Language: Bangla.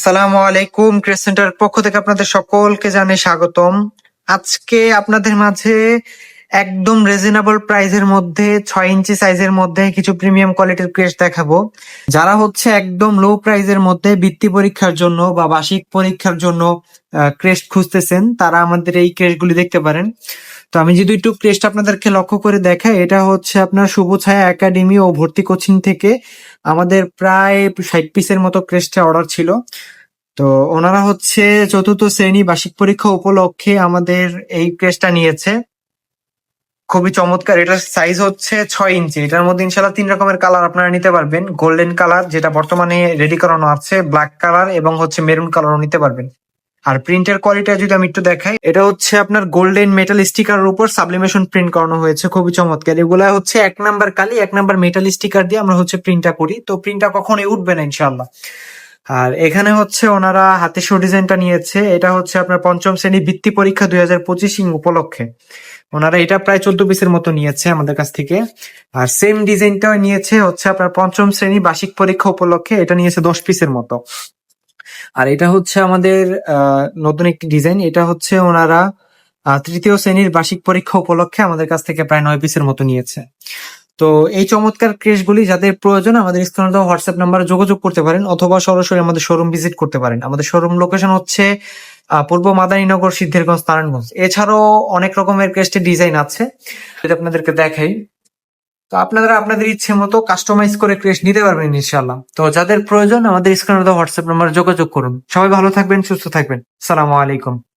আসসালামু আলাইকুম ক্রেস সেন্টার পক্ষ থেকে আপনাদের সকলকে জানাই স্বাগতম। আজকে আপনাদের মাঝে একদম রিজনেবল প্রাইসের মধ্যে, ছয় ইঞ্চি সাইজের মধ্যে কিছু প্রিমিয়াম কোয়ালিটির ক্রেস দেখাবো। যারা হচ্ছে একদম লো প্রাইসের মধ্যে বৃত্তি পরীক্ষার জন্য বা বার্ষিক পরীক্ষার জন্য ক্রেস্ট খুঁজতেছেন, তারা আমাদের এই ক্রেস্টগুলি দেখতে পারেন। তো আমি যদি একটু ক্রেস্ট আপনাদেরকে লক্ষ্য করে দেখাই, এটা হচ্ছে আপনার শুভ ছায়া একাডেমি ও ভর্তি কোচিং থেকে আমাদের প্রায় ষাট পিসের মতো ক্রেস্টে অর্ডার ছিল। তো ওনারা হচ্ছে চতুর্থ শ্রেণি বার্ষিক পরীক্ষা উপলক্ষে আমাদের এই ক্রেস্টটা নিয়েছে। খুবই চমৎকার। এটার সাইজ হচ্ছে ছয় ইঞ্চি। এটার মধ্যে ইনশাল্লাহ তিন রকমের কালার আপনারা নিতে পারবেন। গোল্ডেন কালার যেটা বর্তমানে রেডি করানো আছে ব্ল্যাক কালার এবং হচ্ছে মেরুন কালারও নিতে পারবেন। আর প্রিন্টের কোয়ালিটি যদি আমি একটু দেখাই, এটা হচ্ছে আপনার গোল্ডেন মেটাল স্টিকারের উপর সাবলিমেশন প্রিন্ট করানো হয়েছে। খুবই চমৎকার। এগুলা হচ্ছে এক নাম্বার কালি, এক নাম্বার মেটাল স্টিকার দিয়ে আমরা হচ্ছে প্রিন্টটা করি। তো প্রিন্টটা কখনোই উঠবে না ইনশাল্লাহ আর এখানে হচ্ছে ওনারা হাতে শো ডিজাইনটা নিয়েছে। এটা হচ্ছে আপনার পঞ্চম শ্রেণি বৃত্তি পরীক্ষা দুই হাজার পঁচিশ উপলক্ষে। ওনারা এটা প্রায় চোদ্দ পিসের মতো নিয়েছে আমাদের কাছ থেকে। আর সেম ডিজাইনটাও নিয়েছে হচ্ছে আপনার পঞ্চম শ্রেণি বার্ষিক পরীক্ষা উপলক্ষে। এটা নিয়েছে দশ পিসের মতো। আর এটা হচ্ছে আমাদের নতুন একটি ডিজাইন। এটা হচ্ছে ওনারা তৃতীয় শ্রেণির বার্ষিক পরীক্ষা উপলক্ষে আমাদের কাছ থেকে প্রায় নয় পিসের মতো নিয়েছে। তো এই চমৎকার ক্রেশগুলি যাদের প্রয়োজন, আমাদের স্ক্রিনে হোয়াটসঅ্যাপ নাম্বারে যোগাযোগ করতে পারেন অথবা সরাসরি আমাদের শোরুম ভিজিট করতে পারেন। আমাদের শোরুম লোকেশন হচ্ছে পূর্ব মাদানীনগর সিদ্ধিরগঞ্জ, নারায়ণগঞ্জ। এছাড়াও অনেক রকমের ক্রেস্টের ডিজাইন আছে। যদি আপনাদেরকে দেখাই তো আপনারা আপনাদের ইচ্ছে মতো কাস্টমাইজ করে ক্রেশ নিতে পারবেন ইনশাল্লাহ তো যাদের প্রয়োজন আমাদের স্ক্রিনে হোয়াটসঅ্যাপ নাম্বার যোগাযোগ করুন। সবাই ভালো থাকবেন, সুস্থ থাকবেন। সালামু আলাইকুম।